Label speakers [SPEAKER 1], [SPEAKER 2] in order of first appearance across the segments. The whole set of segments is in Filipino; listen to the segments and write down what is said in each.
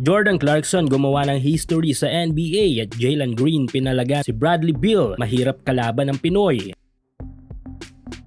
[SPEAKER 1] Jordan Clarkson gumawa ng history sa NBA at Jalen Green pinalaga si Bradley Beal. Mahirap kalaban ng Pinoy.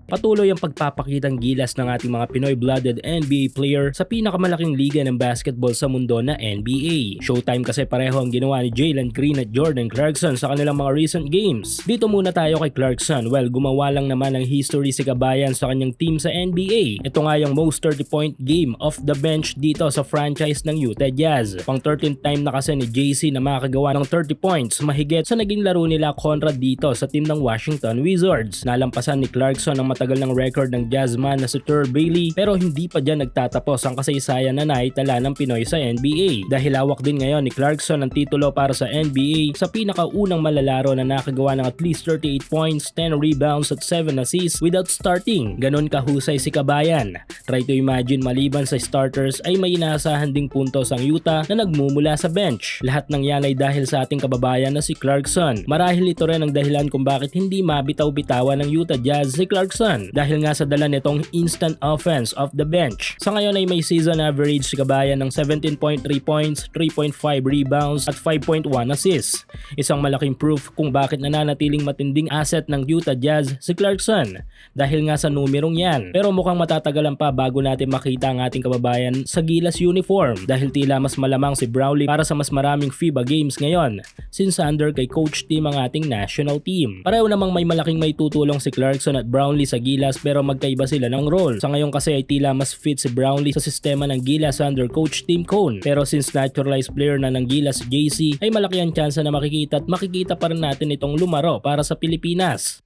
[SPEAKER 1] Patuloy ang pagpapakitang gilas ng ating mga Pinoy-blooded NBA player sa pinakamalaking liga ng basketball sa mundo na NBA. Showtime kasi pareho ang ginawa ni Jalen Green at Jordan Clarkson sa kanilang mga recent games. Dito muna tayo kay Clarkson. Well, gumawa lang naman ng history si Kabayan sa kanyang team sa NBA. Ito nga yung most 30-point game off the bench dito sa franchise ng Utah Jazz. Pang 13th time na kasi ni JC na makakagawa ng 30 points mahigit sa naging laro nila kontra dito sa team ng Washington Wizards. Nalampasan ni Clarkson ang matagal ng record ng Jazzman na si Tur Bailey pero hindi pa dyan nagtatapos ang kasaysayan na naitala ng Pinoy sa NBA dahil hawak din ngayon ni Clarkson ang titulo para sa NBA sa pinakaunang malalaro na nakagawa ng at least 38 points, 10 rebounds at 7 assists without starting. Ganon kahusay si Kabayan. Try to imagine maliban sa starters ay may inaasahan ding puntos ang Utah na nagmumula sa bench. Lahat ng yan ay dahil sa ating kababayan na si Clarkson. Marahil ito rin ang dahilan kung bakit hindi mabitaw-bitawan ng Utah Jazz si Clarkson dahil nga sa dala nitong instant offense off the bench. Sa ngayon ay may season average si Kabayan ng 17.3 points, 3.5 rebounds at 5.1 assists. Isang malaking proof kung bakit nananatiling matinding asset ng Utah Jazz si Clarkson dahil nga sa numerong yan. Pero mukhang matatagalan pa bago natin makita ang ating kababayan sa Gilas uniform dahil tila mas malamang si Brownlee para sa mas maraming FIBA games ngayon since under kay coach team ang ating national team. Pareho namang may malaking may tutulong si Clarkson at Brownlee sa Gilas pero magkaiba sila ng role. Sa ngayon kasi ay tila mas fit si Brownlee sa sistema ng Gilas under coach Team Cone. Pero since naturalized player na ng Gilas JC ay malaki ang tsansa na makikita at makikita pa rin natin itong lumaro para sa Pilipinas.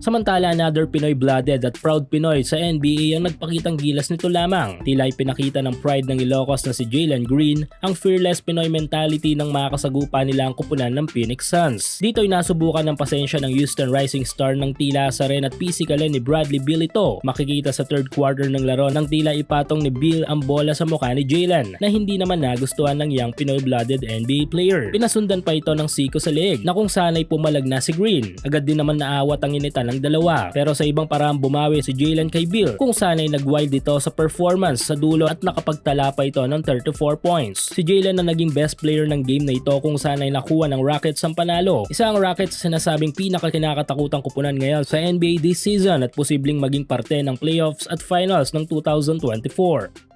[SPEAKER 1] Samantala another Pinoy-blooded at proud Pinoy sa NBA ang nagpakitang gilas nito lamang. Tila pinakita ng pride ng Ilocos na si Jalen Green ang fearless Pinoy mentality ng makasagupa nila ang kupunan ng Phoenix Suns. Dito ay nasubukan ng pasensya ng Houston Rising Star ng tila sa rin at physical ni Bradley Beal ito. Makikita sa third quarter ng laro nang tila ipatong ni Beal ang bola sa mukha ni Jalen na hindi naman nagustuhan ng young Pinoy-blooded NBA player. Pinasundan pa ito ng siko sa leeg na kung sana'y pumalag na si Green. Agad din naman naawat ang inita ng dalawa. Pero sa ibang parang bumawi si Jalen kay Bill kung sana'y nag-wild ito sa performance sa dulo at nakapagtala pa ito ng 34 points. Si Jalen na naging best player ng game na ito kung sana'y nakuha ng Rockets ang panalo. Isa ang Rockets sa sinasabing pinakakinakatakutang kupunan ngayon sa NBA this season at posibleng maging parte ng playoffs at finals ng 2024.